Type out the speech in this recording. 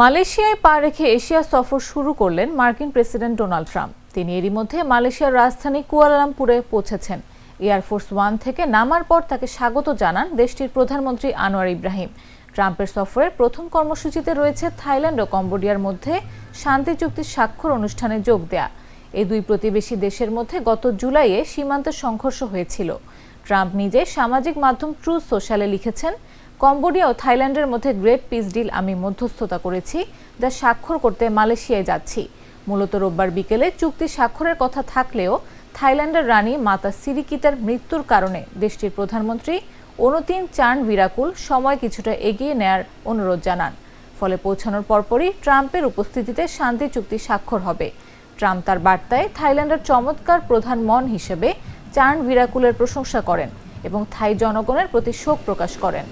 মালয়েশিয়ায় পা রেখে এশিয়া সফর শুরু করলেন মার্কিন প্রেসিডেন্ট ডোনাল্ড ট্রাম্প। তিনি এরই মধ্যে মালয়েশিয়ার রাজধানী কুয়ালালামপুরে পৌঁছেছেন। এয়ারফোর্স ওয়ান থেকে নামার পর তাকে স্বাগত জানান দেশটির প্রধানমন্ত্রী আনোয়ার ইব্রাহিম। ট্রাম্পের সফরের প্রথম কর্মসূচিতে রয়েছে থাইল্যান্ড ও কম্বোডিয়ার মধ্যে শান্তি চুক্তির স্বাক্ষর অনুষ্ঠানে যোগ দেয়া। এই দুই প্রতিবেশী দেশের মধ্যে গত জুলাইয়ে সীমান্তে সংঘর্ষ হয়েছিল। ট্রাম্প নিজে সামাজিক মাধ্যম ট্রু সোশ্যালে লিখেছেন কম্বোডিয়া ও থাইল্যান্ডের মধ্যে গ্রেট পিস ডিল আমি মধ্যস্থতা করেছি, যা স্বাক্ষর করতে মালয়েশিয়ায় যাচ্ছি। মূলত রোববার বিকেলে চুক্তি স্বাক্ষরের কথা থাকলেও থাইল্যান্ডের রানী মাতা সিরিকিতার মৃত্যুর কারণে দেশটির প্রধানমন্ত্রী অনুতিন চান বিরাকুল সময় কিছুটা এগিয়ে নেয়ার অনুরোধ জানান। ফলে পৌঁছানোর পরপরই ট্রাম্পের উপস্থিতিতে শান্তি চুক্তি স্বাক্ষর হবে। ট্রাম্প তার বার্তায় থাইল্যান্ডের চমৎকার প্রধান মন হিসেবে চান বিরাকুলের প্রশংসা করেন এবং থাই জনগণের প্রতি শোক প্রকাশ করেন।